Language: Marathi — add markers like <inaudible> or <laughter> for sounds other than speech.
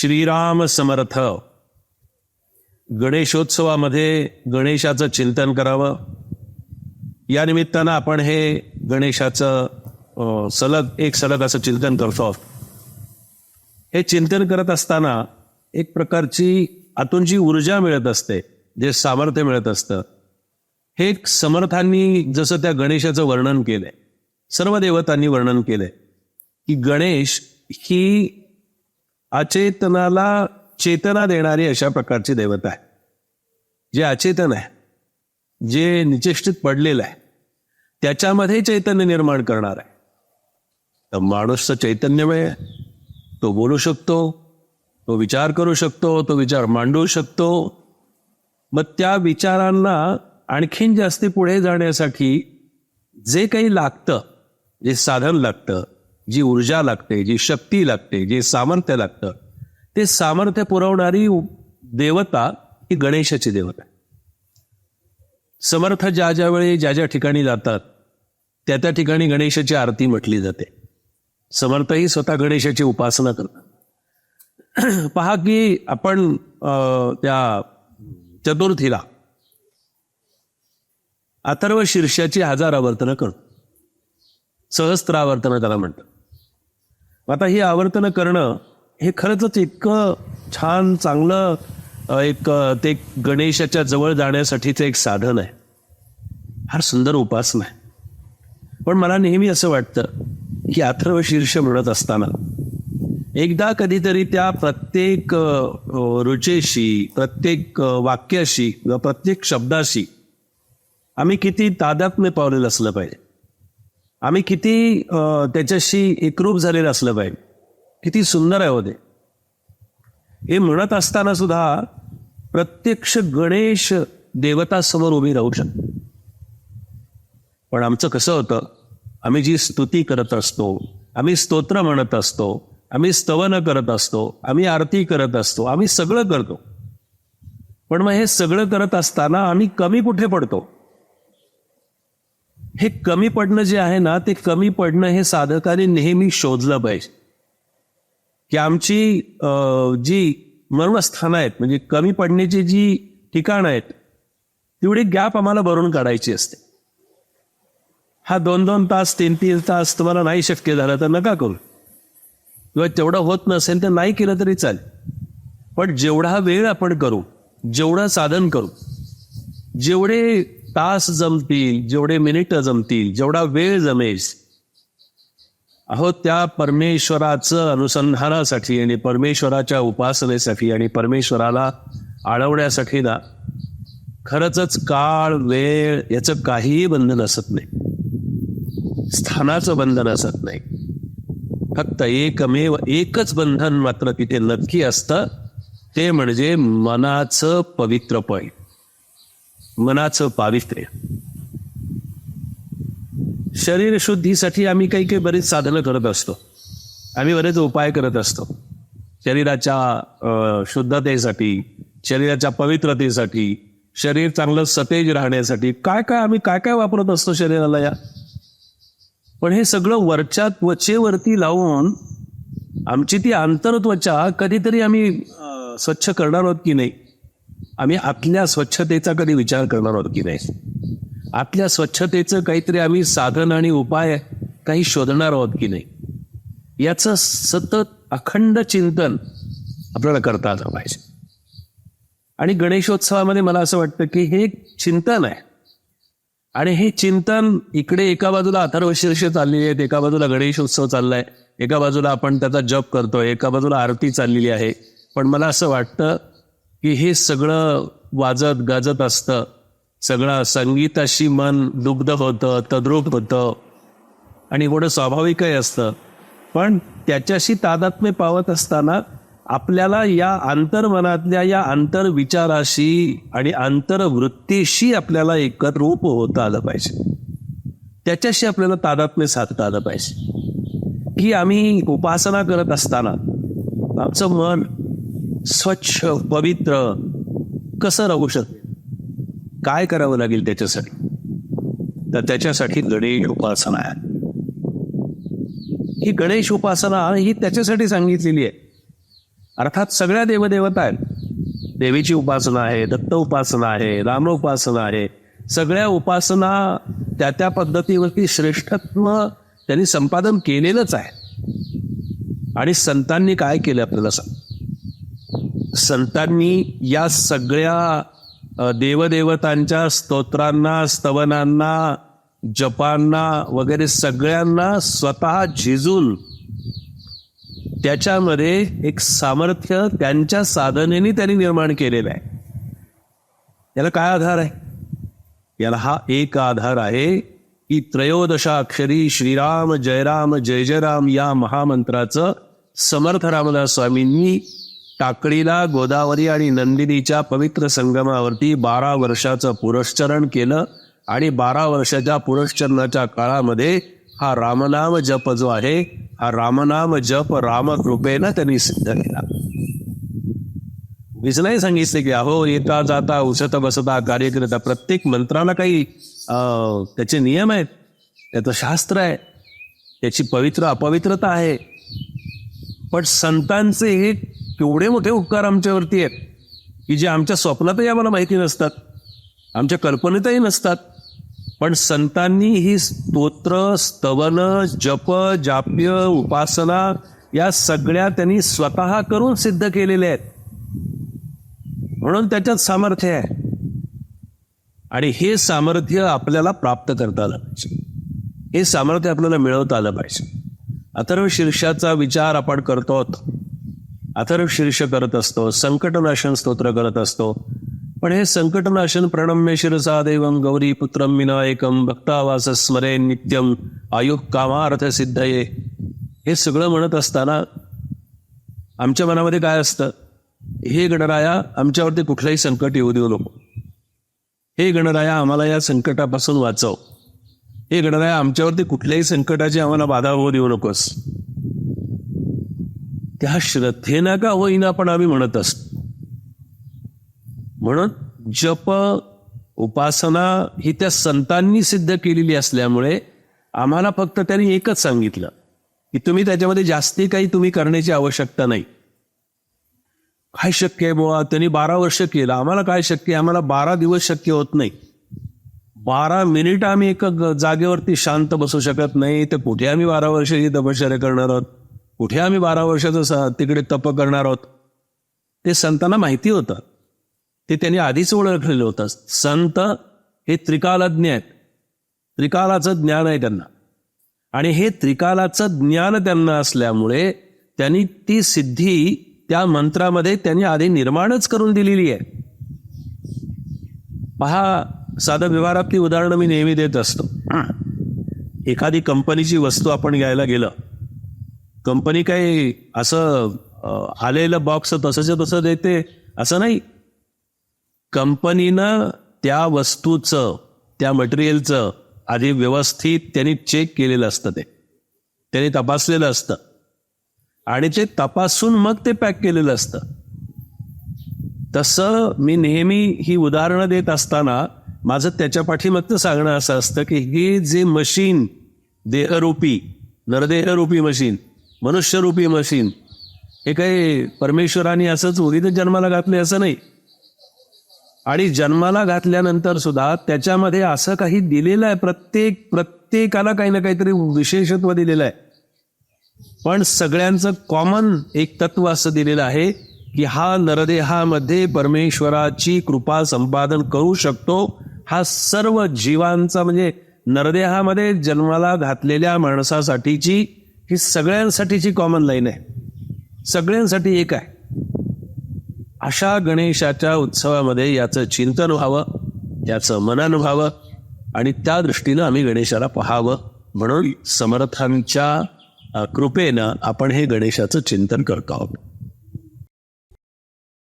श्रीराम समर्थ. गणेशोत्सवामध्ये गणेशाचं चिंतन करावं. या निमित्तानं आपण हे गणेशाचं अं, सलग एक सलग असं चिंतन करतो. हे चिंतन करत असताना एक प्रकारची आतून जी ऊर्जा मिळत असते जे सामर्थ्य मिळत असतं हे एक समर्थांनी जसं त्या गणेशाचं वर्णन केलंय सर्व देवतांनी वर्णन केलंय की गणेश ही अचेतनाला चेतना देणारी अशा प्रकारची देवता आहे. जे अचेतन आहे जे निचेष्टित पडलेलं आहे त्याच्यामध्ये चैतन्य निर्माण करणार आहे. तर माणूसचं चैतन्यमय आहे. तो बोलू शकतो तो विचार करू शकतो तो विचार मांडू शकतो. मग त्या विचारांना आणखीन जास्ती पुढे जाण्यासाठी जे काही लागतं जे साधन लागतं जी ऊर्जा लागते जी शक्ती लागते जे सामर्थ्य लागतं ते सामर्थ्य पुरवणारी देवता ही गणेशाची देवता आहे. समर्थ ज्या ज्या वेळी ज्या ज्या ठिकाणी जातात त्या त्या ठिकाणी गणेशाची आरती म्हटली जाते. समर्थही स्वतः गणेशाची उपासना करतात. <clears throat> पहा की आपण अं, त्या चतुर्थीला अथर्व शीर्षाची हजार आवर्तनं करतो. सहस्त्रावर्तनं त्याला म्हणतात. आता ही आवर्तनं करणं हे खरंच इतकं छान चांगलं एक ते गणेशाच्या जवळ जाण्यासाठीचं एक साधन आहे. फार सुंदर उपासना आहे. पण मला नेहमी असं वाटतं की अथर्व शीर्ष म्हणत असताना एकदा कधीतरी त्या प्रत्येक रुचेशी प्रत्येक वाक्याशी किंवा प्रत्येक शब्दाशी आम्ही किती तादात्म्य पावलेलं असलं पाहिजे. आम्ही किती त्याच्याशी एकरूप झालेलं असलं पाहिजे. किती सुंदर आहे होते हे म्हणत असताना सुद्धा प्रत्यक्ष गणेश देवता समोर उभी राहू शकतो. पण आमचं कसं होतं आम्ही जी स्तुती करत असतो आम्ही स्तोत्र म्हणत असतो आम्ही स्तवन करत असतो आम्ही आरती करत असतो आम्ही सगळं करतो. पण मग हे सगळं करत असताना आम्ही कमी कुठे पडतो? हे कमी पडणं जे आहे ना ते कमी पडणं हे साधकाने नेहमी शोधलं पाहिजे. की आमची जी मर्मस्थानं आहेत म्हणजे कमी पडण्याची जी ठिकाणं आहेत तेवढी गॅप आम्हाला भरून काढायची असते. हा दोन दोन तास तीन तीन तास तुम्हाला नाही शक्य झालं तर नका करू. किंवा तेवढं होत नसेल तर नाही केलं तरी चालेल. पण जेवढा वेळ आपण करू जेवढं साधन करू जेवढे तास जमतील जेवढे मिनिटं जमतील जेवढा वेळ जमेल अहो त्या परमेश्वराचं अनुसंधानासाठी आणि परमेश्वराच्या उपासनेसाठी आणि परमेश्वराला आळवण्यासाठी ना खरंच काळ वेळ याचं काहीही बंधन असत नाही स्थानाचं बंधन असत नाही फक्त एकमेव एकच बंधन मात्र तिथे नक्की असतं ते म्हणजे मनाचं पवित्रपण मनाचं पावित्र्य. शरीर शुद्धीसाठी आम्ही काही काही बरीच साधनं करत असतो. आम्ही बरेच उपाय करत असतो. शरीराच्या शुद्धतेसाठी शरीराच्या पवित्रतेसाठी शरीर चांगलं सतेज राहण्यासाठी काय काय आम्ही काय काय वापरत असतो शरीराला या? पण हे सगळं वरच्या त्वचेवरती लावून आमची ती आंतरत्वचा कधीतरी आम्ही स्वच्छ करणार आहोत की नाही? आम्ही आपल्या स्वच्छतेचा कधी विचार करणार आहोत की नाही? आपल्या स्वच्छतेचं काहीतरी आम्ही साधन आणि उपाय काही शोधणार आहोत की नाही? याचं सतत अखंड चिंतन आपल्याला करता आलं पाहिजे. आणि गणेशोत्सवामध्ये मला असं वाटतं की हे एक चिंतन आहे. आणि हे चिंतन इकडे एका बाजूला अथर्वशीर्ष चाललेली आहेत एका बाजूला गणेशोत्सव चाललाय एका बाजूला आपण त्याचा जप करतोय एका बाजूला आरती चाललेली आहे. पण मला असं वाटतं की हे सगळं वाजत गाजत असतं. सगळं संगीताशी मन दुग्ध होतं तद्रूप होतं. आणि एवढं स्वाभाविकही असतं. पण त्याच्याशी तादात्म्य पावत असताना आपल्याला या आंतरमनातल्या या आंतरविचाराशी आणि आंतरवृत्तीशी आपल्याला एकरूप होता आलं पाहिजे. त्याच्याशी आपल्याला तादात्म्य साधता आलं पाहिजे. की आम्ही उपासना करत असताना आमचं मन स्वच्छ पवित्र कसं राहू शकत? काय करावं लागेल त्याच्यासाठी? तर त्याच्यासाठी गणेश उपासना आहे. ही गणेश उपासना ही त्याच्यासाठी सांगितलेली आहे. अर्थात सगळ्या देवदेवता आहेत. देवीची उपासना आहे दत्त उपासना आहे राम उपासना आहे. सगळ्या उपासना त्या त्या पद्धतीवरती श्रेष्ठत्व त्यांनी संपादन केलेलंच आहे. आणि संतांनी काय केलं आपल्याला सांग? संतांनी या सगळ्या देवदेवतांच्या स्तोत्रांना स्तवनांना जपांना वगैरे सगळ्यांना स्वतः झिजून त्याच्यामध्ये एक सामर्थ्य त्यांच्या साधनेने त्यांनी निर्माण केलेलं आहे. याला काय आधार आहे? याला हा एक आधार आहे की त्रयोदशाक्षरी श्रीराम जयराम जय जयराम या महामंत्राचं समर्थ रामदास स्वामींनी टाकळीला गोदावरी आणि नंदिनीच्या पवित्र संगमावरती बारा वर्षाचं पुरस्चरण केलं आणि बारा वर्षाच्या पुरस्चरणाच्या काळामध्ये हा रामनाम जप जो आहे हा रामनाम जप रामकृपेनं त्यांनी सिद्ध केला. मीच सांगितले की अहो येता जाता उसत बसता कार्यकर्ता प्रत्येक मंत्राला काही अं, त्याचे नियम आहेत त्याचं शास्त्र आहे त्याची पवित्र अपवित्रता आहे. पण संतांचे हे केवढे मोठे उपकार आमच्यावरती आहेत की जे आमच्या स्वप्नातही आम्हाला माहिती नसतात आमच्या कल्पनेतही नसतात. पण संतांनी ही स्तोत्र स्तवन जप जाप्य उपासना या सगळ्या त्यांनी स्वतः करून सिद्ध केलेल्या आहेत. म्हणून त्याच्यात सामर्थ्य आहे. आणि हे सामर्थ्य आपल्याला प्राप्त करता आलं पाहिजे. हे सामर्थ्य आपल्याला मिळवता आलं पाहिजे. अथर्व शीर्षाचा विचार आपण करतो अथर्व शीर्ष करत असतो संकटनाशन स्तोत्र करत असतो. पण हे संकटनाशन प्रणम्य शिरसा देवं गौरी पुत्रम विनायकम भक्तावास स्मरे नित्यम आयुः कामार्थ सिद्धये. हे सगळं म्हणत असताना आमच्या मनामध्ये काय असतं? हे गणराया आमच्यावरती कुठलंही संकट येऊ देऊ नको. हे गणराया आम्हाला या संकटापासून वाचव. हे गणराया आमच्यावरती कुठल्याही संकटाची आम्हाला बाधा होऊ देऊ नकोस. त्या श्रद्धेना का होईना पण आम्ही म्हणत असतो म्हणून जप उपासना ही त्या संतांनी सिद्ध केलेली असल्यामुळे आम्हाला फक्त त्यांनी एकच सांगितलं की तुम्ही त्याच्यामध्ये जास्ती काही तुम्ही करण्याची आवश्यकता नाही. काय शक्य आहे बुवा? त्यांनी बारा वर्ष केलं. आम्हाला काय शक्य? आहे आम्हाला बारा दिवस शक्य होत नाही. बारा मिनिट आम्ही एका जागेवरती शांत बसू शकत नाही. तर कुठे आम्ही बारा वर्षाची तपश्चर्या करणार आहोत? कुठे आम्ही बारा वर्षाचं स- तिकडे तप करणार आहोत? ते संतांना माहिती होतं. ते त्यांनी आधीच ओळखलेलं होतं. संत हे त्रिकालज्ञ आहेत. त्रिकालाचं ज्ञान आहे त्यांना. आणि हे त्रिकालाचं ज्ञान त्यांना असल्यामुळे त्यांनी ती सिद्धी त्या मंत्रामध्ये त्यांनी आधी निर्माणच करून दिलेली आहे. पहा साधं व्यवहारातली उदाहरणं मी नेहमी देत असतो. एखादी कंपनीची वस्तू आपण घ्यायला गेलं. कंपनी काही असं आलेलं बॉक्स तसंच तसं देते असं नाही. कंपनीनं त्या वस्तूचं त्या मटेरियलचं आधी व्यवस्थित त्यांनी चेक केलेलं असतं ते. त्यांनी तपासलेलं असतं. आणि ते तपासून मग ते पॅक केलेलं असतं. तसं मी नेहमी ही उदाहरणं देत असताना माझं त्याच्या पाठीमागचं सांगणं असं असतं की हे जे मशीन देहरूपी नरदेहरूपी मशीन मनुष्यरूपी मशीन. हे काही परमेश्वराने असंच उगीत जन्माला घातले असं नाही. आणि जन्माला घातल्यानंतर सुद्धा त्याच्यामध्ये असं काही दिलेलं आहे प्रत्येक प्रत्येकाला काही ना काहीतरी विशेषत्व दिलेलं आहे. पण सगळ्यांचं कॉमन एक तत्व असं दिलेलं आहे की हा नरदेहामध्ये परमेश्वराची कृपा संपादन करू शकतो. हा सर्व जीवांचा म्हणजे नरदेहामध्ये जन्माला घातलेल्या माणसासाठीची ही सगळ्यांसाठीची कॉमन लाईन आहे. सगळ्यांसाठी एक आहे. अशा गणेशाच्या उत्सवामध्ये याचं चिंतन व्हावं याचं मनन व्हावं आणि त्या दृष्टीनं आम्ही गणेशाला पाहावं म्हणून समर्थांच्या कृपेनं आपण हे गणेशाचं चिंतन करतो आहोत.